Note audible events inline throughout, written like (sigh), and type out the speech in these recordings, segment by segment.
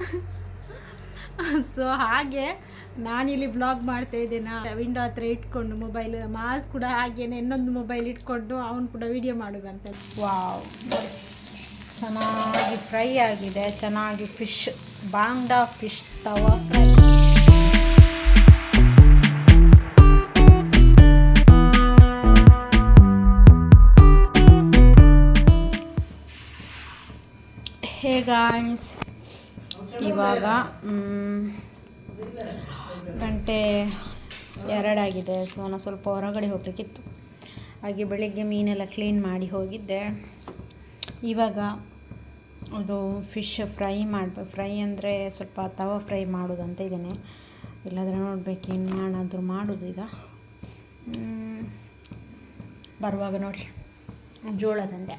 (laughs) So ಹಾಗೆ ನಾನಿಲ್ಲಿ blog ಮಾಡ್ತಾ ಇದ್ದೇನೆ? ವಿಂಡೋ ಹತ್ರ ಇಟ್ಕೊಂಡು ಮೊಬೈಲ್ ಮಾಸ್ ಕೂಡ ಹಾಗೇನೆ ಇನ್ನೊಂದು ಮೊಬೈಲ್ ಇಟ್ಕೊಂಡು ಅವನು ಕೂಡ ವಿಡಿಯೋ ಮಾಡೋದಂತೆ. ವಾವ್ ಚೆನ್ನಾಗಿ ಫ್ರೈ ಆಗಿದೆ, ಚೆನ್ನಾಗಿ ಫಿಶ್ ಬಾಂಗ್ಡಾ fish tawa fry hey guys ಇವಾಗ ಗಂಟೆ ಎರಡಾಗಿದೆ ಸೊ ನಾನು ಸ್ವಲ್ಪ ಹೊರಗಡೆ ಹೋಗಬೇಕಿತ್ತು ಹಾಗೆ ಬೆಳಿಗ್ಗೆ ಮೀನೆಲ್ಲ ಕ್ಲೀನ್ ಮಾಡಿ ಹೋಗಿದ್ದೆ. ಇವಾಗ ಅದು ಫಿಶ್ ಫ್ರೈ ಮಾಡಬೇಕು ಫ್ರೈ ಅಂದರೆ ಸ್ವಲ್ಪ ತವ ಫ್ರೈ ಮಾಡೋದಂತ ಇದ್ದೇನೆ. ಇಲ್ಲಾಂದರೆ ನೋಡಬೇಕು ಏನು ಮಾಡಾದರೂ ಮಾಡೋದು ಈಗ. ಬರುವಾಗ ನೋಡಿ. ಜೋಳ ತಂದೆ.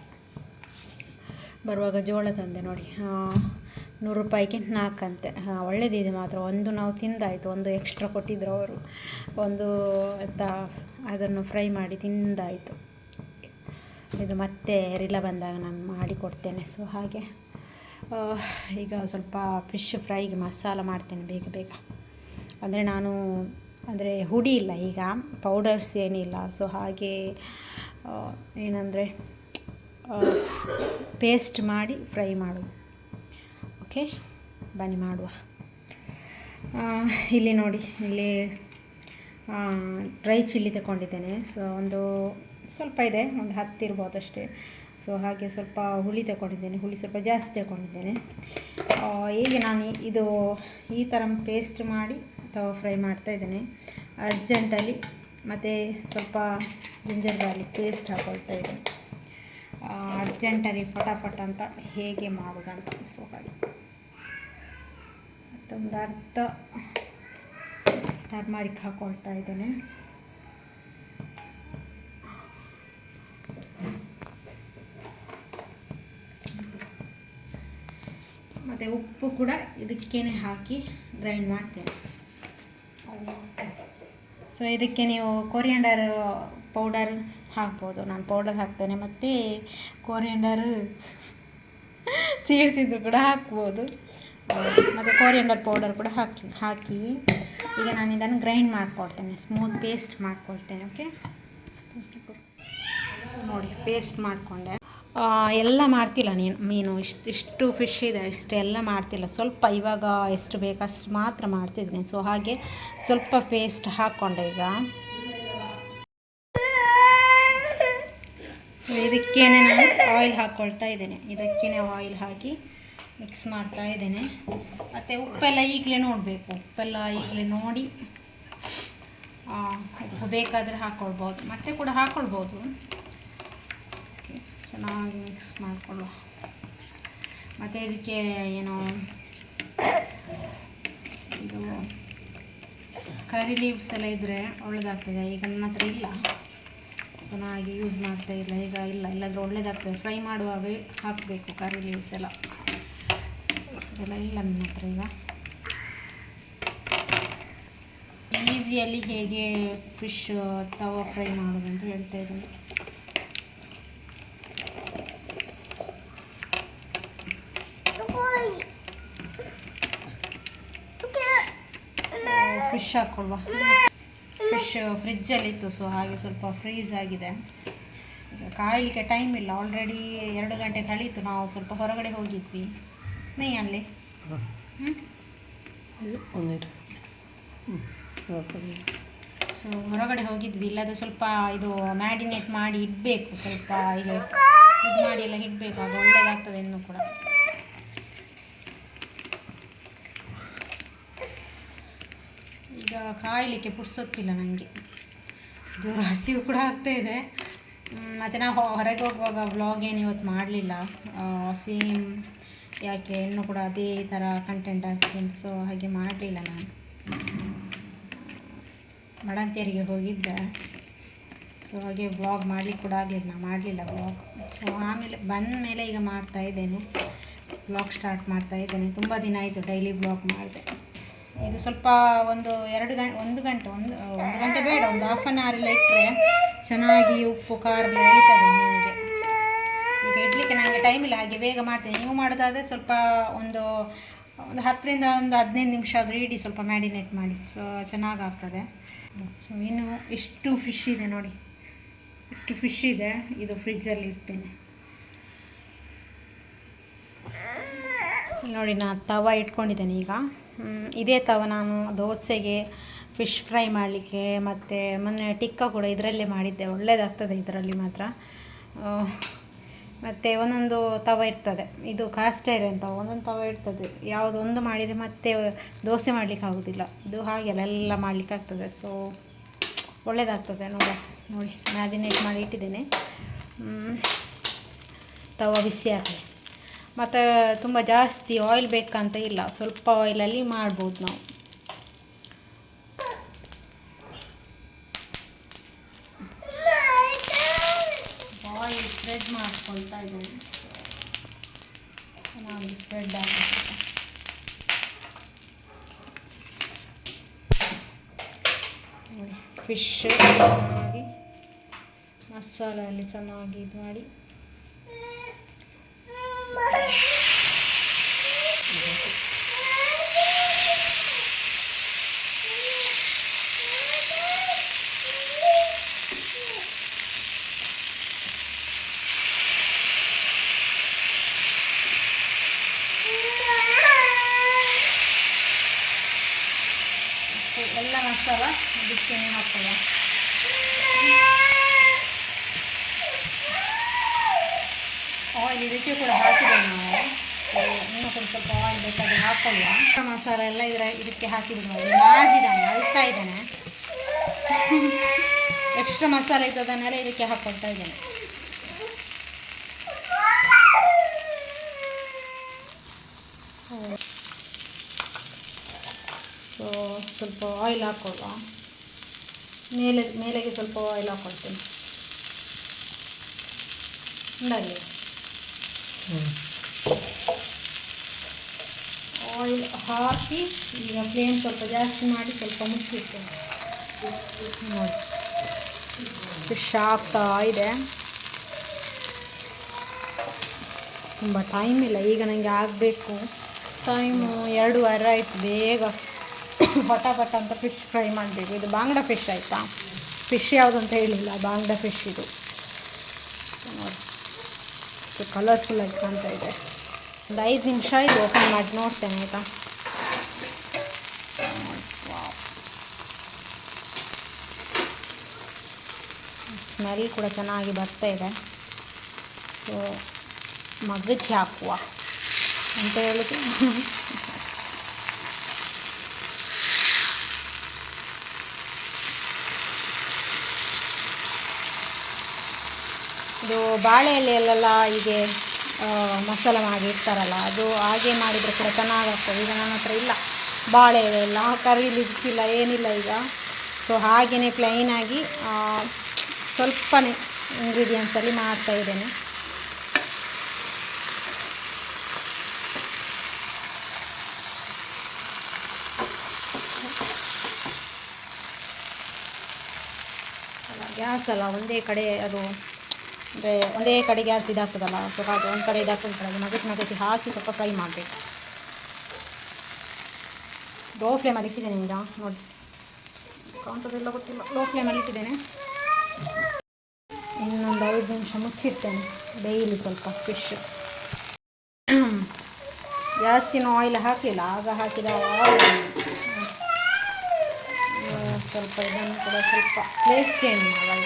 ಬರುವಾಗ ಜೋಳ ತಂದೆ ನೋಡಿ. ನೂರು ರೂಪಾಯಿಗೆ ನಾಲ್ಕಂತೆ ಹಾಂ ಒಳ್ಳೇದಿದೆ ಮಾತ್ರ. ಒಂದು ನಾವು ತಿಂದಾಯಿತು, ಒಂದು ಎಕ್ಸ್ಟ್ರಾ ಕೊಟ್ಟಿದ್ರು ಅವರು. ಒಂದು ಅಂತ ಅದನ್ನು ಫ್ರೈ ಮಾಡಿ ತಿಂದಾಯಿತು. ಇದು ಮತ್ತೆ ರಿಲ ಬಂದಾಗ ನಾನು ಮಾಡಿ ಕೊಡ್ತೇನೆ. ಸೊ ಹಾಗೆ ಈಗ ಸ್ವಲ್ಪ ಫಿಶ್ ಫ್ರೈಗೆ ಮಸಾಲ ಮಾಡ್ತೇನೆ ಬೇಗ ಬೇಗ. ಅಂದರೆ ನಾನು, ಅಂದರೆ ಹುಡಿ ಇಲ್ಲ ಈಗ ಪೌಡರ್ಸ್ ಏನಿಲ್ಲ. ಸೊ ಹಾಗೆ ಏನಂದರೆ ಪೇಸ್ಟ್ ಮಾಡಿ ಫ್ರೈ ಮಾಡೋದು. ಓಕೆ, ಬನ್ನಿ ಮಾಡುವ. ಇಲ್ಲಿ ನೋಡಿ, ಇಲ್ಲಿ ಡ್ರೈ ಚಿಲ್ಲಿ ತಗೊಂಡಿದ್ದೇನೆ. ಸೊ, ಒಂದು ಸ್ವಲ್ಪ ಇದೆ, ಒಂದು ಹತ್ತು ಇರ್ಬೋದು ಅಷ್ಟೇ ಸೊ, ಹಾಗೆ ಸ್ವಲ್ಪ ಹುಳಿ ತಗೊಂಡಿದ್ದೇನೆ, ಹುಳಿ ಸ್ವಲ್ಪ ಜಾಸ್ತಿ ತಗೊಂಡಿದ್ದೇನೆ. ಹೀಗೆ ನಾನು ಇದು, ಈ ಥರ ಪೇಸ್ಟ್ ಮಾಡಿ ಅಥವಾ ಫ್ರೈ ಮಾಡ್ತಾ ಇದ್ದೇನೆ. ಅರ್ಜೆಂಟಲ್ಲಿ ಮತ್ತು ಸ್ವಲ್ಪ ಜಿಂಜರ್ ಗಾರ್ಲಿಕ್ ಪೇಸ್ಟ್ ಹಾಕೊಳ್ತಾ ಇದ್ದೇನೆ. ಅರ್ಜೆಂಟಲ್ಲಿ ಫಟಾಫಟ ಅಂತ ಹೇಗೆ ಮಾಡೋದಂತ. ಸೊ ಹಾಗೆ. ಮತ್ತೊಂದು ಅರ್ಧ ಟರ್ಮರಿಕ್ ಹಾಕೊಳ್ತಾ ಇದ್ದೇನೆ. ಮತ್ತು ಉಪ್ಪು ಕೂಡ ಇದಕ್ಕೇ ಹಾಕಿ ಗ್ರೈಂಡ್ ಮಾಡ್ತೇನೆ. ಸೊ ಇದಕ್ಕೆ ನೀವು ಕೊರಿಯಂಡರ್ ಪೌಡರ್ ಹಾಕ್ಬೋದು. ನಾನು ಪೌಡರ್ ಹಾಕ್ತೇನೆ. ಮತ್ತು ಕೊರಿಯಂಡರ್ ಸೀಡ್ಸಿದ್ದು ಕೂಡ ಹಾಕ್ಬೋದು. ಮತ್ತು ಕೋರಿಯಂಡರ್ ಪೌಡರ್ ಕೂಡ ಹಾಕಿ ಹಾಕಿ ಈಗ ನಾನು ಇದನ್ನು ಗ್ರೈಂಡ್ ಮಾಡಿಕೊಡ್ತೇನೆ ಸ್ಮೂತ್ ಪೇಸ್ಟ್ ಮಾಡ್ಕೊಳ್ತೇನೆ ಓಕೆ ಸೊ ನೋಡಿ ಪೇಸ್ಟ್ ಮಾಡಿಕೊಂಡೆ. ಎಲ್ಲ ಮಾಡ್ತಿಲ್ಲ ನೀನು, ಮೀನು, ಇಷ್ಟು ಇಷ್ಟು ಫಿಶ್ ಇದೆ, ಇಷ್ಟೆಲ್ಲ ಮಾಡ್ತಿಲ್ಲ. ಸ್ವಲ್ಪ ಇವಾಗ ಎಷ್ಟು ಬೇಕಷ್ಟು ಮಾತ್ರ ಮಾಡ್ತಿದ್ದೀನಿ. ಸೊ ಹಾಗೆ ಸ್ವಲ್ಪ ಪೇಸ್ಟ್ ಹಾಕ್ಕೊಂಡೆ ಈಗ. ಸೊ ಇದಕ್ಕೇನೆ ನಾನು ಆಯಿಲ್ ಹಾಕ್ಕೊಳ್ತಾ ಇದ್ದೇನೆ. ಇದಕ್ಕೇನೆ ಆಯಿಲ್ ಹಾಕಿ. ಮಿಕ್ಸ್ ಮಾಡ್ತಾ ಇದ್ದೇನೆ. ಮತ್ತು ಉಪ್ಪೆಲ್ಲ ಈಗಲೇ ನೋಡಬೇಕು. ಉಪ್ಪೆಲ್ಲ ಈಗಲೇ ನೋಡಿ. ಉಪ್ಪು ಬೇಕಾದರೆ ಹಾಕ್ಕೊಳ್ಬೋದು ಮತ್ತೆ ಕೂಡ ಹಾಕ್ಕೊಳ್ಬೋದು ಚೆನ್ನಾಗಿ ಮಿಕ್ಸ್ ಮಾಡಿಕೊಳ್ಳುವ ಮತ್ತು ಇದಕ್ಕೆ ಏನು, ಇದು ಕರಿ ಲೀವ್ಸ್ ಎಲ್ಲ ಇದ್ದರೆ ಒಳ್ಳೇದಾಗ್ತದೆ. ಈಗ ನನ್ನ ಹತ್ರ ಇಲ್ಲ. ಚೆನ್ನಾಗಿ ಯೂಸ್ ಮಾಡ್ತಾ ಇಲ್ಲ. ಈಗ ಇಲ್ಲ. ಇಲ್ಲಾಂದರೆ ಒಳ್ಳೇದಾಗ್ತದೆ. ಫ್ರೈ ಮಾಡುವಾಗ ಹಾಕಬೇಕು ಕರಿ ಲೀವ್ಸ್ ಎಲ್ಲ. ಇದೆಲ್ಲ ಇಲ್ಲ ನನ್ನ ಹತ್ರ ಈಗ. ಈಸಿಯಲ್ಲಿ ಹೇಗೆ ಫಿಶ್ ತವ ಫ್ರೈ ಮಾಡೋದು ಅಂತ ಹೇಳ್ತಾ ಇದ್ದೀನಿ. ಫಿಶ್ ಹಾಕ್ಕೊಳ್ವಾ ಫಿಶ್ ಫ್ರಿಜ್ಜಲ್ಲಿತ್ತು ಸೊ ಹಾಗೆ ಸ್ವಲ್ಪ ಫ್ರೀಸ್ ಆಗಿದೆ. ಈಗ ಕಾಯಲಿಕ್ಕೆ ಟೈಮ್ ಇಲ್ಲ. ಆಲ್ರೆಡಿ ಎರಡು ಗಂಟೆ ಕಳೀತು. ನಾವು ಸ್ವಲ್ಪ ಹೊರಗಡೆ ಹೋಗಿದ್ವಿ. ನೈ ಅಲ್ಲಿ ಹ್ಞೂ ಒಂದಿಟ್ಟು ಸೊ ಹೊರಗಡೆ ಹೋಗಿದ್ವಿ. ಇಲ್ಲದ ಸ್ವಲ್ಪ ಇದು ಮ್ಯಾರಿನೇಟ್ ಮಾಡಿ ಇಡಬೇಕು. ಸ್ವಲ್ಪ ಈಗ ಇದು ಮಾಡಿ ಎಲ್ಲ ಇಡಬೇಕು. ಅದು ಒಳ್ಳೇದಾಗ್ತದೆ ಇನ್ನು ಕೂಡ. ಈಗ ಕಾಯಲಿಕ್ಕೆ ಪುರ್ಸೊತ್ತಿಲ್ಲ ನನಗೆ ಜೋರು ಹಸಿವು ಕೂಡ ಆಗ್ತಾ ಇದೆ. ಮತ್ತು ನಾವು ಹೊರಗೆ ಹೋಗುವಾಗ ವ್ಲಾಗ್ ಏನು ಇವತ್ತು ಮಾಡಲಿಲ್ಲ. ಸೇಮ್ ಯಾಕೆ ಇನ್ನೂ ಕೂಡ ಅದೇ ಥರ ಕಂಟೆಂಟ್ ಆಗ್ತೀನಿ ಸೊ ಹಾಗೆ ಮಾಡಲಿಲ್ಲ ನಾನು. ಮಡಂಚೇರಿಗೆ ಹೋಗಿದ್ದೆ. ಸೊ ಹಾಗೆ ವ್ಲಾಗ್ ಮಾಡಲಿಕ್ಕೆ ಕೂಡ ಆಗಲಿಲ್ಲ ನಾನು ಮಾಡಲಿಲ್ಲ ವ್ಲಾಗ್ ಸೊ ಆಮೇಲೆ ಬಂದ ಮೇಲೆ ಈಗ ಮಾಡ್ತಾ ಇದ್ದೇನೆ. ವ್ಲಾಗ್ ಸ್ಟಾರ್ಟ್ ಮಾಡ್ತಾ ಇದ್ದೇನೆ. ತುಂಬ ದಿನ ಆಯಿತು ಡೈಲಿ ವ್ಲಾಗ್ ಮಾಡಿದೆ. ಇದು ಸ್ವಲ್ಪ ಒಂದು ಎರಡು ಗಂಟೆ ಒಂದು ಗಂಟೆ, ಒಂದು ಒಂದು ಗಂಟೆ ಬೇಡ, ಒಂದು ಹಾಫ್ ಆನ್ ಅವರ್ ಎಲ್ಲ ಇಟ್ಟರೆ ಚೆನ್ನಾಗಿ ಉಪ್ಪು, ಖಾರ ಇಳಿತದೆ ಮೀನಿಗೆ. ಈಗ ಇಡಲಿಕ್ಕೆ ನನಗೆ ಟೈಮ್ ಇಲ್ಲ, ಹಾಗೆ ಬೇಗ ಮಾಡ್ತೇನೆ. ನೀವು ಮಾಡೋದಾದರೆ ಸ್ವಲ್ಪ ಒಂದು ಒಂದು ಹತ್ತರಿಂದ ಒಂದು ಹದಿನೈದು ನಿಮಿಷ ಆದರೂ ಇಡಿ, ಸ್ವಲ್ಪ ಮ್ಯಾರಿನೇಟ್ ಮಾಡಿ. ಸೊ ಚೆನ್ನಾಗಾಗ್ತದೆ. ಸೊ ಇನ್ನು ಇಷ್ಟು ಫಿಶ್ ಇದೆ ನೋಡಿ. ಇಷ್ಟು ಫಿಶ್ ಇದೆ, ಇದು ಫ್ರಿಜ್ಜಲ್ಲಿ ಇಡ್ತೇನೆ. ನೋಡಿ, ನಾನು ತವ ಇಟ್ಕೊಂಡಿದ್ದೇನೆ ಈಗ. ಇದೇ ತವ ನಾನು ದೋಸೆಗೆ ಫಿಶ್ ಫ್ರೈ ಮಾಡಲಿಕ್ಕೆ, ಮತ್ತು ಮೊನ್ನೆ ಟಿಕ್ಕ ಕೂಡ ಇದರಲ್ಲೇ ಮಾಡಿದ್ದೆ. ಒಳ್ಳೇದಾಗ್ತದೆ ಇದರಲ್ಲಿ ಮಾತ್ರ. ಮತ್ತು ಒಂದೊಂದು ತವ ಇರ್ತದೆ. ಇದು ಕಾಸ್ಟೈರ್ ಅಂತ ಒಂದೊಂದು ತವ ಇರ್ತದೆ. ಯಾವುದು ಒಂದು ಮಾಡಿದರೆ ಮತ್ತೆ ದೋಸೆ ಮಾಡಲಿಕ್ಕೆ ಆಗೋದಿಲ್ಲ. ಇದು ಹಾಗೆಲ್ಲ ಎಲ್ಲ ಮಾಡಲಿಕ್ಕೆ ಆಗ್ತದೆ. ಸೊ ಒಳ್ಳೆಯದಾಗ್ತದೆ ನೋಡ ನೋಡಿ, ಮ್ಯಾರಿನೇಟ್ ಮಾಡಿ ಇಟ್ಟಿದ್ದೇನೆ. ತವ ಬಿಸಿ ಆಗಲಿ. ಮತ್ತು, ತುಂಬ ಜಾಸ್ತಿ ಆಯಿಲ್ ಬೇಕಂತ ಇಲ್ಲ. ಸ್ವಲ್ಪ ಆಯಿಲಲ್ಲಿ ಮಾಡ್ಬೋದು ನಾವು ಆಯಿಲ್ ಸ್ಪ್ರೆಡ್ ಮಾಡ್ಕೊಳ್ತಾ ಇದ್ದೇನೆ ಚೆನ್ನಾಗಿ ಸ್ಪ್ರೆಡ್ ಆಗುತ್ತೆ ನೋಡಿ ಫಿಶ್ ಚೆನ್ನಾಗಿ ಮಸಾಲೆಯಲ್ಲಿ ಚೆನ್ನಾಗಿ ಇದು ಮಾಡಿ. ಎಲ್ಲ ಮಸಾಲ ಇದಕ್ಕೆ ಹಾಕೊಳ್ಳುವ ಇದಕ್ಕೆ ಕೂಡ ಹಾಕಿದ್ದೇವೆ ನಾವು ಇನ್ನೂ ಕೂಡ ಸ್ವಲ್ಪ ಆಯಿಲ್ ಬೇಕಾದ್ರೆ ಹಾಕೊಳ್ಳುವ. ಮಸಾಲ ಎಲ್ಲ ಇದರ ಇದಕ್ಕೆ ಹಾಕಿಬಿಡುವ ಮಾಜಿದ್ದಾನೆ ಅಳ್ತಾ ಇದ್ದಾನೆ. ಎಕ್ಸ್ಟ್ರಾ ಮಸಾಲೆ ಇದ್ದದನ್ನೆಲ್ಲ ಇದಕ್ಕೆ ಹಾಕ್ಕೊಳ್ತಾ ಇದ್ದೇನೆ. ಸೊ ಸ್ವಲ್ಪ ಆಯಿಲ್ ಹಾಕೊಳ್ಳುವ. ಮೇಲೆ, ಮೇಲೆಗೆ ಸ್ವಲ್ಪ ಆಯಿಲ್ ಹಾಕೊಳ್ತೀನಿ. ಉಂಡಲ್ಲಿ. ಆಯಿಲ್ ಹಾಕಿ ಈಗ ಫ್ಲೇಮ್ ಸ್ವಲ್ಪ ಜಾಸ್ತಿ ಮಾಡಿ ಸ್ವಲ್ಪ ಮುಚ್ಚಿಟ್ಟು ನೋಡಿ. ಇದೆ ತುಂಬ ಟೈಮ್ ಇಲ್ಲ, ಈಗ ನನಗೆ ಆಗಬೇಕು. ಟೈಮು ಎರಡೂವರೆ ಆಯಿತು, ಬೇಗ. ಪಟ ಪಟ ಅಂತ ಫಿಶ್ ಫ್ರೈ ಮಾಡಬೇಕು. ಇದು ಬಾಂಗ್ಡಾ ಫಿಶ್ ಆಯಿತಾ? ಫಿಶ್ ಯಾವುದು ಅಂತ ಹೇಳಿಲ್ಲ, ಬಾಂಗ್ಡಾ ಫಿಶ್ ಇದು. ಎಷ್ಟು ಕಲರ್ಫುಲ್ ಆಗಿ ಕಾಣ್ತಾ ಇದೆ. ಒಂದು ಐದು ನಿಮಿಷ ಇದು ಓಪನ್ ಮಾಡಿ ನೋಡ್ತೇನೆ, ಆಯಿತಾ? ಸ್ಮೆಲ್ ಕೂಡ ಚೆನ್ನಾಗಿ ಬರ್ತಾ ಇದೆ. ಸೊ ಮಗಜಿ ಹಾಕುವ ಅಂತ ಹೇಳೋದು ಇದು ಬಾಳೆ ಎಲೆಯಲ್ಲೆಲ್ಲ ಹೀಗೆ ಮಸಾಲೆ ಮಾಡಿ ಇಡ್ತಾರಲ್ಲ ಅದು ಹಾಗೆ ಮಾಡಿದರೆ ಕೂಡ ಚೆನ್ನಾಗಾಗ್ತದೆ. ಈಗ ನನ್ನ ಹತ್ರ ಇಲ್ಲ. ಬಾಳೆ ಎಲೆ ಎಲ್ಲ ಕರಿಲಿಕ್ಕಿಲ್ಲ ಏನಿಲ್ಲ ಈಗ. ಸೊ ಹಾಗೆಯೇ ಪ್ಲೈನಾಗಿ ಸ್ವಲ್ಪನೇ ಇಂಗ್ರೀಡಿಯೆಂಟ್ಸಲ್ಲಿ ಮಾಡ್ತಾ ಇದ್ದೇನೆ. ಗ್ಯಾಸಲ್ಲ ಒಂದೇ ಕಡೆ ಅದು ಅಂದರೆ ಒಂದೇ ಕಡೆ ಗ್ಯಾಸ್ ಇದಾಗ್ತದಲ್ಲ ಸ್ವಲ್ಪ ಅದು ಒಂದು ಕಡೆ ಇದಾಗ್ತದೆ ಅದು ನಗಸಿ ಹಾಕಿ ಸ್ವಲ್ಪ ಫ್ರೈ ಮಾಡಬೇಕು. ಲೋ ಫ್ಲೇಮಲ್ಲಿ ಇಟ್ಟಿದ್ದೇನೆ ಈಗ, ನೋಡಿ. ಕೌಂಟದೆಲ್ಲ ಗೊತ್ತಿಲ್ಲ. ಲೋ ಫ್ಲೇಮಲ್ಲಿ ಇಟ್ಟಿದ್ದೇನೆ. ಇನ್ನೊಂದು ಐದು ನಿಮಿಷ ಮುಚ್ಚಿರ್ತೇನೆ ಡೈಲಿ ಸ್ವಲ್ಪ ಫಿಶ್ ಜಾಸ್ತಿನೂ ಆಯಿಲ್ ಹಾಕಿಲ್ಲ ಆಗ ಹಾಕಿದ ಸ್ವಲ್ಪ ಇದನ್ನು ಕೂಡ ಸ್ವಲ್ಪ ಪ್ಲೇಸ್ ಚೇಂಜ್ ಮಾಡುವಾಗ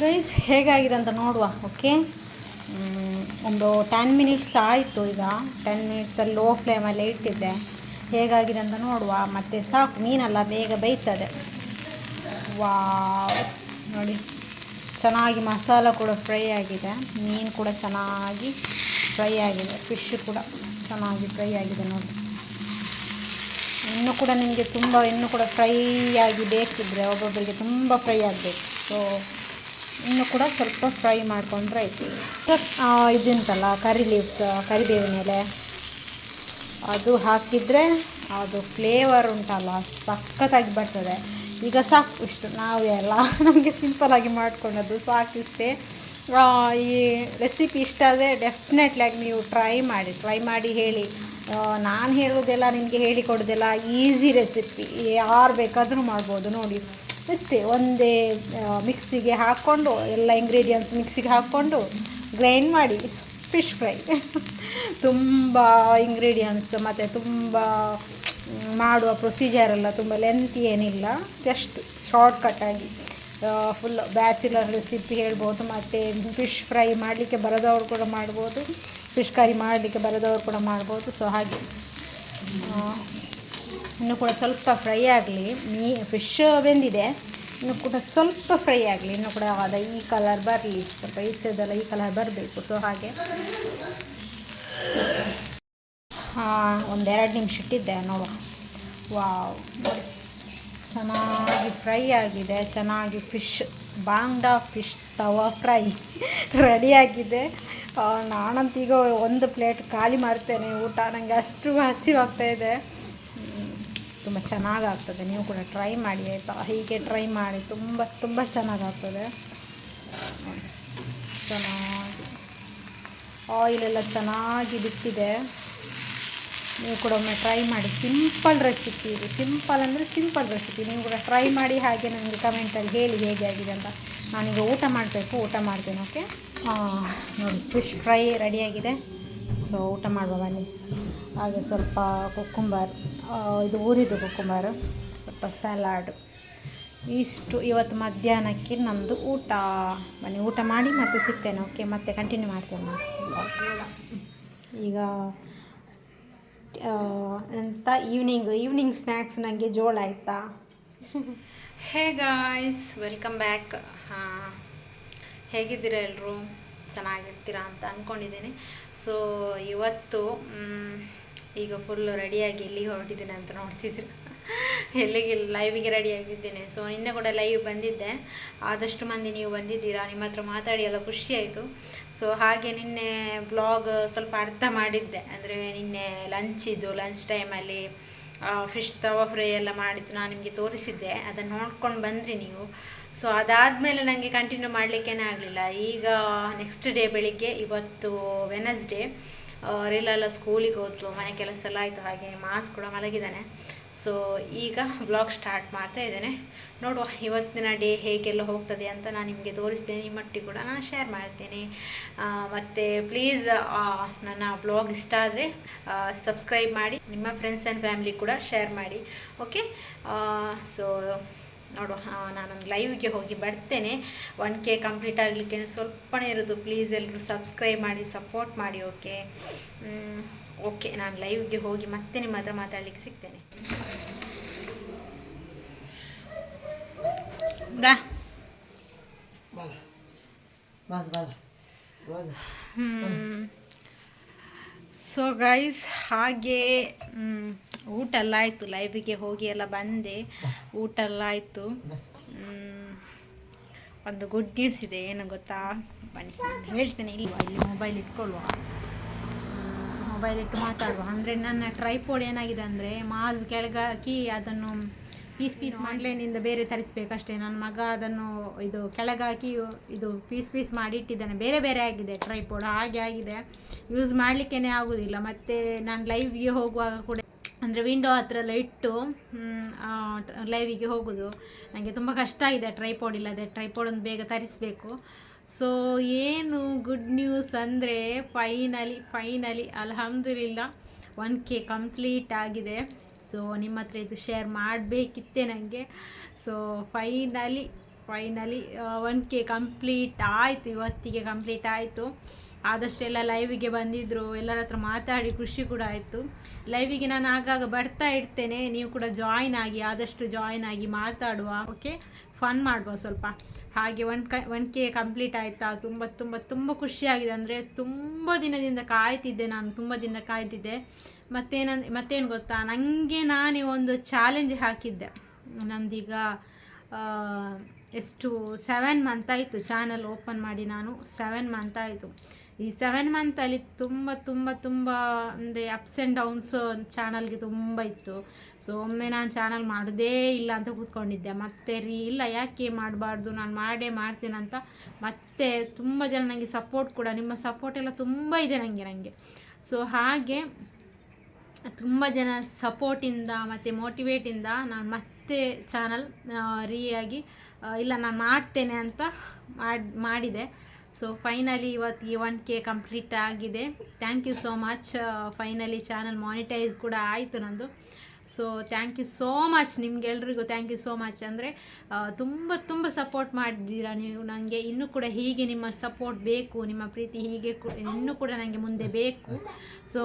ಗೈಸ್ ಹೇಗಾಗಿದೆ ಅಂತ ನೋಡುವ ಓಕೆ ಒಂದು ಟೆನ್ ಮಿನಿಟ್ಸ್ ಆಯಿತು ಈಗ. ಟೆನ್ ಮಿನಿಟ್ಸಲ್ಲಿ ಲೋ ಫ್ಲೇಮಲ್ಲಿ ಇಟ್ಟಿದ್ದೆ. ಹೇಗಾಗಿದೆ ಅಂತ ನೋಡುವ. ಮತ್ತು ಸಾಕು, ಮೀನೆಲ್ಲ ಬೇಗ ಬೇಯ್ತದೆ. ವಾ ನೋಡಿ, ಚೆನ್ನಾಗಿ ಮಸಾಲ ಕೂಡ ಫ್ರೈ ಆಗಿದೆ. ಮೀನು ಕೂಡ ಚೆನ್ನಾಗಿ ಫ್ರೈ ಆಗಿದೆ. ಫಿಶ್ ಕೂಡ ಚೆನ್ನಾಗಿ ಫ್ರೈ ಆಗಿದೆ ನೋಡಿ. ಇನ್ನೂ ಕೂಡ ನಿಮಗೆ ತುಂಬ, ಇನ್ನೂ ಕೂಡ ಫ್ರೈ ಆಗಿ ಬೇಕಿದ್ದರೆ ಒಬ್ಬೊಬ್ಬರಿಗೆ ತುಂಬ ಫ್ರೈ ಆಗಬೇಕು. ಸೊ ಇನ್ನು ಕೂಡ ಸ್ವಲ್ಪ ಫ್ರೈ ಮಾಡಿಕೊಂಡ್ರೆ ಆಯಿತು ಇದುಂಟಲ್ಲ ಕರಿ ಲೀವ್ಸ್ ಕರಿಬೇವಿನ ಎಲೆ, ಅದು ಹಾಕಿದರೆ ಅದು ಫ್ಲೇವರ್ ಉಂಟಲ್ಲ, ಸಖತ್ತಾಗಿ ಬರ್ತದೆ. ಈಗ ಸಾಕು ಇಷ್ಟು, ನಾವು ಎಲ್ಲ ನಮಗೆ ಸಿಂಪಲಾಗಿ ಮಾಡ್ಕೊಂಡದ್ದು ಸಾಕು ಇಷ್ಟೇ. ಈ ರೆಸಿಪಿ ಇಷ್ಟ ಆದರೆ ಡೆಫಿನೆಟ್ಲಿಯಾಗಿ ನೀವು ಟ್ರೈ ಮಾಡಿ ಟ್ರೈ ಮಾಡಿ ಹೇಳಿ. ನಾನು ಹೇಳೋದೆಲ್ಲ, ನಿಮಗೆ ಹೇಳಿಕೊಡೋದೆಲ್ಲ ಈಸಿ ರೆಸಿಪಿ ಯಾರು ಬೇಕಾದರೂ ಮಾಡ್ಬೋದು, ನೋಡಿ. ಅಷ್ಟೇ ಒಂದೇ ಮಿಕ್ಸಿಗೆ ಹಾಕ್ಕೊಂಡು ಎಲ್ಲ ಇಂಗ್ರೀಡಿಯೆಂಟ್ಸ್ ಮಿಕ್ಸಿಗೆ ಹಾಕ್ಕೊಂಡು ಗ್ರೈಂಡ್ ಮಾಡಿ ಫಿಶ್ ಫ್ರೈ ತುಂಬ ಇಂಗ್ರೀಡಿಯೆಂಟ್ಸ್ ಮತ್ತು ತುಂಬ ಮಾಡುವ ಪ್ರೊಸೀಜರ್ ಎಲ್ಲ ತುಂಬ ಲೆಂತ್ ಏನಿಲ್ಲ. ಜಸ್ಟ್ ಶಾರ್ಟ್ಕಟ್ಟಾಗಿ ಫುಲ್ ಬ್ಯಾಚುಲರ್ ರೆಸಿಪಿ ಹೇಳ್ಬೋದು, ಮತ್ತು ಫಿಶ್ ಫ್ರೈ ಮಾಡಲಿಕ್ಕೆ ಬರದವರು ಕೂಡ ಮಾಡ್ಬೋದು ಫಿಶ್ ಕರಿ ಮಾಡಲಿಕ್ಕೆ ಬರದವರು ಕೂಡ ಮಾಡ್ಬೋದು ಸೊ ಹಾಗೆ. ಇನ್ನು ಕೂಡ ಸ್ವಲ್ಪ ಫ್ರೈ ಆಗಲಿ, ಮೀ ಫಿಶ್ ಬೆಂದಿದೆ. ಇನ್ನು ಕೂಡ ಸ್ವಲ್ಪ ಫ್ರೈ ಆಗಲಿ, ಇನ್ನು ಕೂಡ ಅದ ಈ ಕಲರ್ ಬರಲಿ, ಸ್ವಲ್ಪ ಈಚೆದೆಲ್ಲ ಈ ಕಲರ್ ಬರಬೇಕು. ಸೊ ಹಾಗೆ. ಹಾಂ, ಒಂದೆರಡು ನಿಮಿಷ ಇಟ್ಟಿದ್ದೆ ನೋಡುವ ವಾವ್. ಚೆನ್ನಾಗಿ ಫ್ರೈ ಆಗಿದೆ, ಚೆನ್ನಾಗಿ ಫಿಶ್ ಬಾಂಗ್ಡಾ ಫಿಶ್ ತವಾ ಫ್ರೈ ರೆಡಿಯಾಗಿದೆ ನಾನಂತೀಗ ಒಂದು ಪ್ಲೇಟ್ ಖಾಲಿ ಮಾಡ್ತೇನೆ, ಊಟ. ನನಗೆ ಅಷ್ಟು ಹಸಿವಾಗ್ತಾ ಇದೆ. ತುಂಬ ಚೆನ್ನಾಗಾಗ್ತದೆ. ನೀವು ಕೂಡ ಟ್ರೈ ಮಾಡಿ ಆಯಿತಾ? ಹೀಗೆ ಟ್ರೈ ಮಾಡಿ ತುಂಬ ತುಂಬ ಚೆನ್ನಾಗಾಗ್ತದೆ. ಚೆನ್ನಾಗಿ. ಆಯಿಲೆಲ್ಲ ಚೆನ್ನಾಗಿ ಬಿಟ್ಟಿದೆ ನೀವು ಕೂಡ ಒಮ್ಮೆ ಟ್ರೈ ಮಾಡಿ. ಸಿಂಪಲ್ ರೆಸಿಪಿ ಇದು. ಸಿಂಪಲ್ ಅಂದರೆ ಸಿಂಪಲ್ ರೆಸಿಪಿ ನೀವು ಕೂಡ ಟ್ರೈ ಮಾಡಿ ಹಾಗೆ ನನಗೆ ಕಮೆಂಟಲ್ಲಿ ಹೇಳಿ ಹೇಗೆ ಆಗಿದೆ ಅಂತ. ನಾನೀಗ ಊಟ ಮಾಡಬೇಕು. ಊಟ ಮಾಡ್ತೇನೆ ಓಕೆ ನೋಡಿ ಫಿಶ್ ಫ್ರೈ ರೆಡಿಯಾಗಿದೆ ಸೊ ಊಟ ಮಾಡುವ ಬನ್ನಿ. ಹಾಗೆ ಸ್ವಲ್ಪ ಕುಕ್ಕುಂಬರ್. ಇದು ಊರಿದ್ದು ಕುಕುಂಬರ್ ಸ್ವಲ್ಪ ಸಲಾಡ್. ಇಷ್ಟು ಇವತ್ತು ಮಧ್ಯಾಹ್ನಕ್ಕೆ ನಮ್ಮದು ಊಟ. ಬನ್ನಿ, ಊಟ ಮಾಡಿ ಮತ್ತೆ ಸಿಗ್ತೇನೆ. ಓಕೆ ಮತ್ತೆ ಕಂಟಿನ್ಯೂ ಮಾಡ್ತೇನೆ ನಾನು. ಈಗ ಎಂತ? ಈವ್ನಿಂಗ್ ಈವ್ನಿಂಗ್ ಸ್ನ್ಯಾಕ್ಸ್ ನನಗೆ ಜೋಳ ಆಯಿತಾ? ಹೇ ಗಾಯ್ಸ್ ವೆಲ್ಕಮ್ ಬ್ಯಾಕ್ ಹಾಂ, ಹೇಗಿದ್ದೀರಾ ಎಲ್ಲರೂ ಚೆನ್ನಾಗಿರ್ತೀರಾ ಅಂತ ಅಂದ್ಕೊಂಡಿದ್ದೀನಿ ಸೊ ಇವತ್ತು ಈಗ ಫುಲ್ಲು ರೆಡಿಯಾಗಿ ಎಲ್ಲಿಗೆ ಹೊರಟಿದ್ದೀನಿ ಅಂತ ನೋಡ್ತಿದ್ರು ಎಲ್ಲಿಗೆ ಲೈವಿಗೆ ರೆಡಿಯಾಗಿದ್ದೇನೆ ಸೊ ನಿನ್ನೆ ಕೂಡ ಲೈವ್ ಬಂದಿದ್ದೆ. ಆದಷ್ಟು ಮಂದಿ ನೀವು ಬಂದಿದ್ದೀರಾ? ನಿಮ್ಮ ಹತ್ರ ಮಾತಾಡಿ ಎಲ್ಲ ಖುಷಿಯಾಯಿತು ಸೊ ಹಾಗೆ ನಿನ್ನೆ ಬ್ಲಾಗ್ ಸ್ವಲ್ಪ ಅರ್ಥ ಮಾಡಿದ್ದೆ. ಅಂದರೆ ನಿನ್ನೆ ಲಂಚ್ ಇದ್ದು ಲಂಚ್ ಟೈಮಲ್ಲಿ ಫಿಶ್ ತವ ಫ್ರೈ ಎಲ್ಲ ಮಾಡಿದ್ದು ನಾನು ನಿಮಗೆ ತೋರಿಸಿದ್ದೆ. ಅದನ್ನು ನೋಡ್ಕೊಂಡು ಬಂದ್ರಿ ನೀವು. ಸೊ ಅದಾದಮೇಲೆ ನನಗೆ ಕಂಟಿನ್ಯೂ ಮಾಡಲಿಕ್ಕೇ ಆಗಲಿಲ್ಲ. ಈಗ ನೆಕ್ಸ್ಟ್ ಡೇ ಬೆಳಿಗ್ಗೆ ಇವತ್ತು ವೆನಸ್ಡೇ ರೀಲೆಲ್ಲ ಸ್ಕೂಲಿಗೆ ಹೋದ್ಲು ಮನೆ ಕೆಲಸ ಎಲ್ಲ ಆಯಿತು, ಹಾಗೆ ಮಾಸ್ ಕೂಡ ಮಲಗಿದ್ದಾನೆ. ಸೊ ಈಗ ಬ್ಲಾಗ್ ಸ್ಟಾರ್ಟ್ ಮಾಡ್ತಾ ಇದ್ದೇನೆ. ನೋಡುವ ಇವತ್ತಿನ ಡೇ ಹೇಗೆಲ್ಲ ಹೋಗ್ತದೆ ಅಂತ ನಾನು ನಿಮಗೆ ತೋರಿಸ್ತೇನೆ ನಿಮ್ಮೊಟ್ಟಿಗೆ ಕೂಡ ನಾನು ಶೇರ್ ಮಾಡ್ತೇನೆ. ಮತ್ತು ಪ್ಲೀಸ್ ನನ್ನ ಬ್ಲಾಗ್ ಇಷ್ಟ ಆದರೆ ಸಬ್ಸ್ಕ್ರೈಬ್ ಮಾಡಿ, ನಿಮ್ಮ ಫ್ರೆಂಡ್ಸ್ ಆ್ಯಂಡ್ ಫ್ಯಾಮಿಲಿ ಕೂಡ ಶೇರ್ ಮಾಡಿ. ಓಕೆ ಸೊ ನೋಡುವ ಆ, ನಾನೊಂದು ಲೈವ್ಗೆ ಹೋಗಿ ಬರ್ತೇನೆ. ಒನ್ ಕೆ ಕಂಪ್ಲೀಟ್ ಆಗಲಿಕ್ಕೆ ಸ್ವಲ್ಪನೇ ಇರೋದು. ಪ್ಲೀಸ್ ಎಲ್ಲರೂ ಸಬ್ಸ್ಕ್ರೈಬ್ ಮಾಡಿ ಸಪೋರ್ಟ್ ಮಾಡಿ ಓಕೆ ಓಕೆ ನಾನು ಲೈವ್ಗೆ ಹೋಗಿ ಮತ್ತೆ ನಿಮ್ಮ ಹತ್ರ ಮಾತಾಡಲಿಕ್ಕೆ ಸಿಗ್ತೇನೆ. ದಾ ಸೊ ಗೈಸ್ ಹಾಗೆ ಊಟ ಎಲ್ಲ ಆಯಿತು ಲೈಬ್ರಿಗೆ ಹೋಗಿ ಎಲ್ಲ ಬಂದೆ. ಊಟ ಎಲ್ಲ ಆಯಿತು ಒಂದು ಗುಡ್ ನ್ಯೂಸ್ ಇದೆ, ಏನು ಗೊತ್ತಾ? ಬನ್ನಿ, ನಾನು ಹೇಳ್ತೇನೆ, ಇಲ್ವಾ? ಇಲ್ಲಿ ಮೊಬೈಲ್ ಇಟ್ಕೊಳ್ಳುವ. ಮೊಬೈಲ್ ಇಟ್ಟು ಮಾತಾಡುವ. ಅಂದರೆ ನನ್ನ ಟ್ರೈಪೋಡ್ ಏನಾಗಿದೆ ಅಂದರೆ ಮಾಸ್ ಕೆಳಗೆ ಹಾಕಿ ಅದನ್ನು ಪೀಸ್ ಪೀಸ್ ಆನ್ಲೈನಿಂದ ಬೇರೆ ತರಿಸ್ಬೇಕಷ್ಟೇ ನನ್ನ ಮಗ ಅದನ್ನು ಇದು ಕೆಳಗೆ ಹಾಕಿ ಇದು ಪೀಸ್ ಪೀಸ್ ಮಾಡಿ ಇಟ್ಟಿದ್ದಾನೆ. ಬೇರೆ ಬೇರೆ ಆಗಿದೆ ಟ್ರೈಪೋಡ್ ಹಾಗೆ ಆಗಿದೆ. ಯೂಸ್ ಮಾಡಲಿಕ್ಕೇ ಆಗೋದಿಲ್ಲ. ಮತ್ತು ನಾನು ಲೈವ್ಗೆ ಹೋಗುವಾಗ ಕೂಡ ಅಂದರೆ ವಿಂಡೋ ಹತ್ರ ಎಲ್ಲ ಇಟ್ಟು ಲೈವಿಗೆ ಹೋಗೋದು. ನನಗೆ ತುಂಬ ಕಷ್ಟ ಆಗಿದೆ ಟ್ರೈಪಾಡ್ ಇಲ್ಲದೆ ಟ್ರೈಪಾಡನ್ನು ಬೇಗ ತರಿಸಬೇಕು. ಸೊ ಏನು ಗುಡ್ ನ್ಯೂಸ್ ಅಂದರೆ ಫೈನಲಿ ಫೈನಲಿ ಅಲ್ಹಮ್ದುಲಿಲ್ಲ ಒನ್ ಕೆ ಕಂಪ್ಲೀಟ್ ಆಗಿದೆ. ಸೊ ನಿಮ್ಮ ಹತ್ರ ಇದು ಶೇರ್ ಮಾಡಬೇಕಿತ್ತೆ ನನಗೆ so finally finally one K complete ಆಯಿತು, ಇವತ್ತಿಗೆ ಕಂಪ್ಲೀಟ್ ಆಯಿತು. ಆದಷ್ಟೆಲ್ಲ ಲೈವಿಗೆ ಬಂದಿದ್ದರು ಎಲ್ಲರ ಹತ್ರ ಮಾತಾಡಿ ಖುಷಿ ಕೂಡ ಆಯಿತು. ಲೈವಿಗೆ ನಾನು ಆಗಾಗ ಬರ್ತಾ ಇರ್ತೇನೆ, ನೀವು ಕೂಡ ಜಾಯಿನ್ ಆಗಿ, ಆದಷ್ಟು ಜಾಯಿನ್ ಆಗಿ ಮಾತಾಡುವ ಓಕೆ ಫನ್ ಮಾಡುವ ಸ್ವಲ್ಪ. ಹಾಗೆ ಒನ್ ಕ ಒನ್ ಕೆ ಕಂಪ್ಲೀಟ್ ಆಯಿತಾ? ತುಂಬ ತುಂಬ ತುಂಬ ಖುಷಿಯಾಗಿದೆ. ಅಂದರೆ ತುಂಬ ದಿನದಿಂದ ಕಾಯ್ತಿದ್ದೆ ನಾನು, ತುಂಬ ದಿನ ಕಾಯ್ತಿದ್ದೆ. ಮತ್ತೇನಂದ್, ಮತ್ತೇನು ಗೊತ್ತಾ? ನನಗೆ ನಾನೇ ಒಂದು ಚಾಲೆಂಜ್ ಹಾಕಿದ್ದೆ. ನಮ್ಮದೀಗ ಎಷ್ಟು ಸೆವೆನ್ ಮಂತ್ ಆಯಿತು ಚಾನಲ್ ಓಪನ್ ಮಾಡಿ ನಾನು. ಸೆವೆನ್ ಮಂತ್ ಆಯಿತು. ಈ ಸೆವೆನ್ ಮಂತಲ್ಲಿ ತುಂಬ ತುಂಬ ತುಂಬ, ಅಂದರೆ ಅಪ್ಸ್ ಆ್ಯಂಡ್ ಡೌನ್ಸ್ ಚಾನಲ್ಗೆ ತುಂಬ ಇತ್ತು. ಸೊ ಒಮ್ಮೆ ನಾನು ಚಾನಲ್ ಮಾಡೋದೇ ಇಲ್ಲ ಅಂತ ಕೂತ್ಕೊಂಡಿದ್ದೆ. ಮತ್ತೆ ರೀ ಇಲ್ಲ, ಯಾಕೆ ಮಾಡಬಾರ್ದು? ನಾನು ಮಾಡೇ ಮಾಡ್ತೀನಂತ ಮತ್ತೆ ತುಂಬ ಜನ ನನಗೆ ಸಪೋರ್ಟ್ ಕೂಡ, ನಿಮ್ಮ ಸಪೋರ್ಟ್ ಎಲ್ಲ ತುಂಬ ಇದೆ ನನಗೆ ನನಗೆ ಸೊ ಹಾಗೆ ತುಂಬ ಜನ ಸಪೋರ್ಟಿಂದ ಮತ್ತು ಮೋಟಿವೇಟಿಂದ ನಾನು ಮತ್ತೆ ಚಾನಲ್ ರೀ ಆಗಿ ಇಲ್ಲ, ನಾನು ಮಾಡ್ತೇನೆ ಅಂತ ಮಾಡಿ ಮಾಡಿದೆ. ಸೊ ಫೈನಲಿ ಇವತ್ತು ಈ ಒನ್ ಕೆ ಕಂಪ್ಲೀಟ್ ಆಗಿದೆ. Thank you so much finally channel monetise ಕೂಡ ಆಯಿತು ನಂದು. So thank you so much ನಿಮ್ಗೆಲ್ರಿಗೂ. ಥ್ಯಾಂಕ್ ಯು ಸೋ ಮಚ್ ಅಂದರೆ ತುಂಬ ತುಂಬ ಸಪೋರ್ಟ್ ಮಾಡಿದ್ದೀರಾ ನೀವು. ನನಗೆ ಇನ್ನೂ ಕೂಡ ಹೀಗೆ ನಿಮ್ಮ ಸಪೋರ್ಟ್ ಬೇಕು. ನಿಮ್ಮ ಪ್ರೀತಿ ಹೀಗೆ ಇನ್ನೂ ಕೂಡ ನನಗೆ ಮುಂದೆ ಬೇಕು. ಸೊ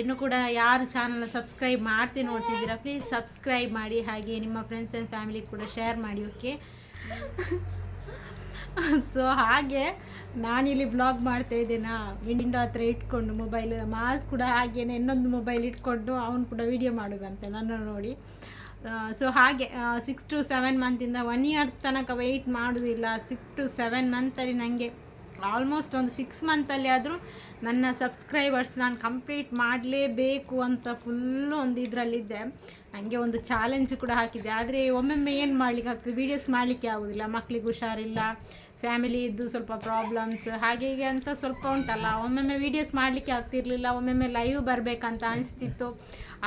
ಇನ್ನೂ ಕೂಡ ಯಾರು ಚಾನಲ್ನ ಸಬ್ಸ್ಕ್ರೈಬ್ ಮಾಡ್ತಿ ನೋಡ್ತಿದ್ದೀರಾ ಪ್ಲೀಸ್ ಸಬ್ಸ್ಕ್ರೈಬ್ ಮಾಡಿ. ಹಾಗೆ ನಿಮ್ಮ ಫ್ರೆಂಡ್ಸ್ ಆ್ಯಂಡ್ ಫ್ಯಾಮಿಲಿ ಕೂಡ ಶೇರ್ ಮಾಡಿ ಓಕೆ ಸೊ (laughs) ಹಾಗೆ ನಾನಿಲ್ಲಿ ಬ್ಲಾಗ್ ಮಾಡ್ತಾ ಇದ್ದೇನಾ? ವಿಂಡೋ ಹತ್ರ ಇಟ್ಕೊಂಡು ಮೊಬೈಲ್ ಮಾಸ್ ಕೂಡ ಹಾಗೇನೆ ಇನ್ನೊಂದು ಮೊಬೈಲ್ ಇಟ್ಕೊಂಡು ಅವನು ಕೂಡ ವಿಡಿಯೋ ಮಾಡೋದಂತೆ ನನ್ನ ನೋಡಿ. ಸೊ ಹಾಗೆ ಸಿಕ್ಸ್ ಟು ಸೆವೆನ್ ಮಂತಿಂದ ಒನ್ ಇಯರ್ ತನಕ ವೆಯ್ಟ್ ಮಾಡೋದಿಲ್ಲ. ಸಿಕ್ಸ್ ಟು ಸೆವೆನ್ ಮಂತಲ್ಲಿ ನನಗೆ ಆಲ್ಮೋಸ್ಟ್ ಒಂದು ಸಿಕ್ಸ್ ಮಂತಲ್ಲಿ ಆದರೂ ನನ್ನ ಸಬ್ಸ್ಕ್ರೈಬರ್ಸ್ ನಾನು ಕಂಪ್ಲೀಟ್ ಮಾಡಲೇಬೇಕು ಅಂತ ಫುಲ್ಲು ಒಂದು ಇದರಲ್ಲಿದ್ದೆ. ನನಗೆ ಒಂದು ಚಾಲೆಂಜ್ ಕೂಡ ಹಾಕಿದ್ದೆ. ಆದರೆ ಒಮ್ಮೊಮ್ಮೆ ಏನು ಮಾಡಲಿಕ್ಕೆ ಆಗ್ತದೆ ವೀಡಿಯೋಸ್ ಮಾಡಲಿಕ್ಕೆ ಆಗೋದಿಲ್ಲ. ಮಕ್ಕಳಿಗೆ ಹುಷಾರಿಲ್ಲ. ಫ್ಯಾಮಿಲಿ ಇದ್ದು ಸ್ವಲ್ಪ ಪ್ರಾಬ್ಲಮ್ಸ್ ಹಾಗೆ ಹೀಗೆ ಅಂತ ಸ್ವಲ್ಪ ಉಂಟಲ್ಲ. ಒಮ್ಮೊಮ್ಮೆ ವೀಡಿಯೋಸ್ ಮಾಡಲಿಕ್ಕೆ ಆಗ್ತಿರ್ಲಿಲ್ಲ, ಒಮ್ಮೊಮ್ಮೆ ಲೈವ್ ಬರಬೇಕಂತ ಅನಿಸ್ತಿತ್ತು.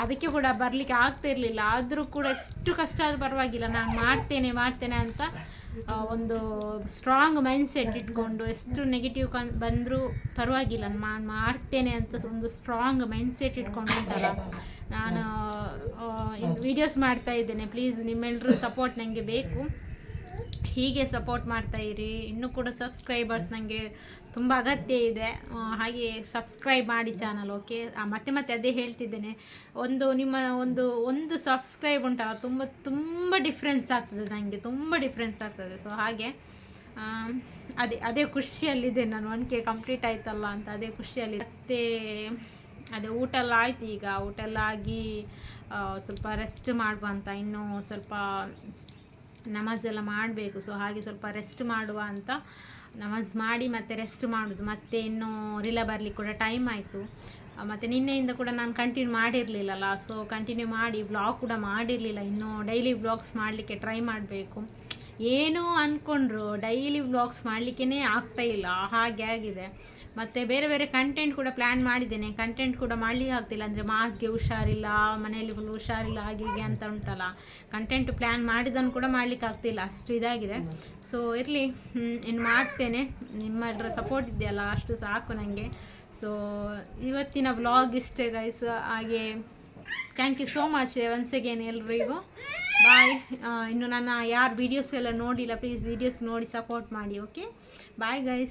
ಅದಕ್ಕೆ ಕೂಡ ಬರಲಿಕ್ಕೆ ಆಗ್ತಿರ್ಲಿಲ್ಲ. ಆದರೂ ಕೂಡ ಎಷ್ಟು ಕಷ್ಟ ಆದರೂ ಪರವಾಗಿಲ್ಲ. ನಾನು ಮಾಡ್ತೇನೆ ಮಾಡ್ತೇನೆ ಅಂತ ಒಂದು ಸ್ಟ್ರಾಂಗ್ ಮೈಂಡ್ ಸೆಟ್ ಇಟ್ಕೊಂಡು ಎಷ್ಟು ನೆಗೆಟಿವ್ ಕನ್ ಬಂದರೂ ಪರವಾಗಿಲ್ಲ. ನಾನು ಮಾಡ್ತೇನೆ ಅಂತ ಒಂದು ಸ್ಟ್ರಾಂಗ್ ಮೈಂಡ್ ಸೆಟ್ ಇಟ್ಕೊಂಡು ಉಂಟಲ್ಲ. ನಾನು ವಿಡಿಯೋಸ್ ಮಾಡ್ತಾ ಇದ್ದೇನೆ. ಪ್ಲೀಸ್ ನಿಮ್ಮೆಲ್ಲರೂ ಸಪೋರ್ಟ್ ನನಗೆ ಬೇಕು. ಹೀಗೆ ಸಪೋರ್ಟ್ ಮಾಡ್ತಾ ಇರಿ. ಇನ್ನೂ ಕೂಡ ಸಬ್ಸ್ಕ್ರೈಬರ್ಸ್ ನನಗೆ ತುಂಬ ಅಗತ್ಯ ಇದೆ. ಹಾಗೆ ಸಬ್ಸ್ಕ್ರೈಬ್ ಮಾಡಿ ಚಾನಲ್ ಓಕೆ ಮತ್ತೆ ಮತ್ತೆ ಅದೇ ಹೇಳ್ತಿದ್ದೇನೆ. ಒಂದು ನಿಮ್ಮ ಒಂದು ಒಂದು ಸಬ್ಸ್ಕ್ರೈಬ್ ಉಂಟಲ್ಲ ತುಂಬ ತುಂಬ ಡಿಫ್ರೆನ್ಸ್ ಆಗ್ತದೆ ನನಗೆ ತುಂಬ ಡಿಫ್ರೆನ್ಸ್ ಆಗ್ತದೆ. ಸೊ ಹಾಗೆ ಅದೇ ಅದೇ ಖುಷಿಯಲ್ಲಿದೆ ನಾನು. ಒನ್ ಕೆ ಕಂಪ್ಲೀಟ್ ಆಯ್ತಲ್ಲ ಅಂತ ಅದೇ ಖುಷಿಯಲ್ಲಿ ಮತ್ತೆ, ಅದೇ ಊಟ ಎಲ್ಲ ಆಯ್ತು ಈಗ. ಊಟ ಎಲ್ಲ ಆಗಿ ಸ್ವಲ್ಪ ರೆಸ್ಟ್ ಮಾಡುವ ಅಂತ ಇನ್ನೂ ಸ್ವಲ್ಪ ನಮಾಜ್ ಎಲ್ಲ ಮಾಡಬೇಕು. ಸೊ ಹಾಗೆ ಸ್ವಲ್ಪ ರೆಸ್ಟ್ ಮಾಡುವ ಅಂತ ನಮಾಜ್ ಮಾಡಿ ಮತ್ತೆ ರೆಸ್ಟ್ ಮಾಡೋದು. ಮತ್ತೆ ಇನ್ನೂ ರಿಲ ಬರಲಿಕ್ಕೆ ಕೂಡ ಟೈಮ್ ಆಯಿತು. ಮತ್ತು ನಿನ್ನೆಯಿಂದ ಕೂಡ ನಾನು ಕಂಟಿನ್ಯೂ ಮಾಡಿರಲಿಲ್ಲಲ್ಲ. ಸೊ ಕಂಟಿನ್ಯೂ ಮಾಡಿ ಬ್ಲಾಗ್ ಕೂಡ ಮಾಡಿರಲಿಲ್ಲ. ಇನ್ನು ಡೈಲಿ ಬ್ಲಾಗ್ಸ್ ಮಾಡಲಿಕ್ಕೆ ಟ್ರೈ ಮಾಡಬೇಕು. ಏನೋ ಅಂದ್ಕೊಂಡ್ರು ಡೈಲಿ ವ್ಲಾಗ್ಸ್ ಮಾಡಲಿಕ್ಕೇ ಆಗ್ತಾಯಿಲ್ಲ ಹಾಗೆ ಆಗಿದೆ. ಮತ್ತು ಬೇರೆ ಬೇರೆ ಕಂಟೆಂಟ್ ಕೂಡ ಪ್ಲ್ಯಾನ್ ಮಾಡಿದ್ದೇನೆ. ಕಂಟೆಂಟ್ ಕೂಡ ಮಾಡಲಿಕ್ಕೆ ಆಗ್ತಿಲ್ಲ. ಅಂದರೆ ಮಾಸ್ಗೆ ಹುಷಾರಿಲ್ಲ, ಮನೆಯಲ್ಲಿ ಫುಲ್ ಹುಷಾರಿಲ್ಲ, ಹಾಗೆ ಹೀಗೆ ಅಂತ ಉಂಟಲ್ಲ. ಕಂಟೆಂಟ್ ಪ್ಲ್ಯಾನ್ ಮಾಡಿದ್ದನ್ನು ಕೂಡ ಮಾಡಲಿಕ್ಕೆ ಆಗ್ತಿಲ್ಲ. ಅಷ್ಟು ಇದಾಗಿದೆ. ಸೊ ಇರಲಿ. ಇನ್ನು ಮಾಡ್ತೇನೆ. ನಿಮ್ಮೆಲ್ಲರ ಸಪೋರ್ಟ್ ಇದೆಯಲ್ಲ, ಅಷ್ಟು ಸಾಕು ನನಗೆ ಸೊ ಇವತ್ತಿನ ವ್ಲಾಗ್ ಇಷ್ಟೇ ಗೈಸ್ ಹಾಗೆ thank you so much once again ಎಲ್ರಿಗೂ. ಬಾಯ್ ಇನ್ನು ನನ್ನ ಯಾರು ವೀಡಿಯೋಸ್ ಎಲ್ಲ ನೋಡಿಲ್ಲ ಪ್ಲೀಸ್ ವೀಡಿಯೋಸ್ ನೋಡಿ ಸಪೋರ್ಟ್ ಮಾಡಿ ಓಕೆ ಬಾಯ್ ಗೈಸ್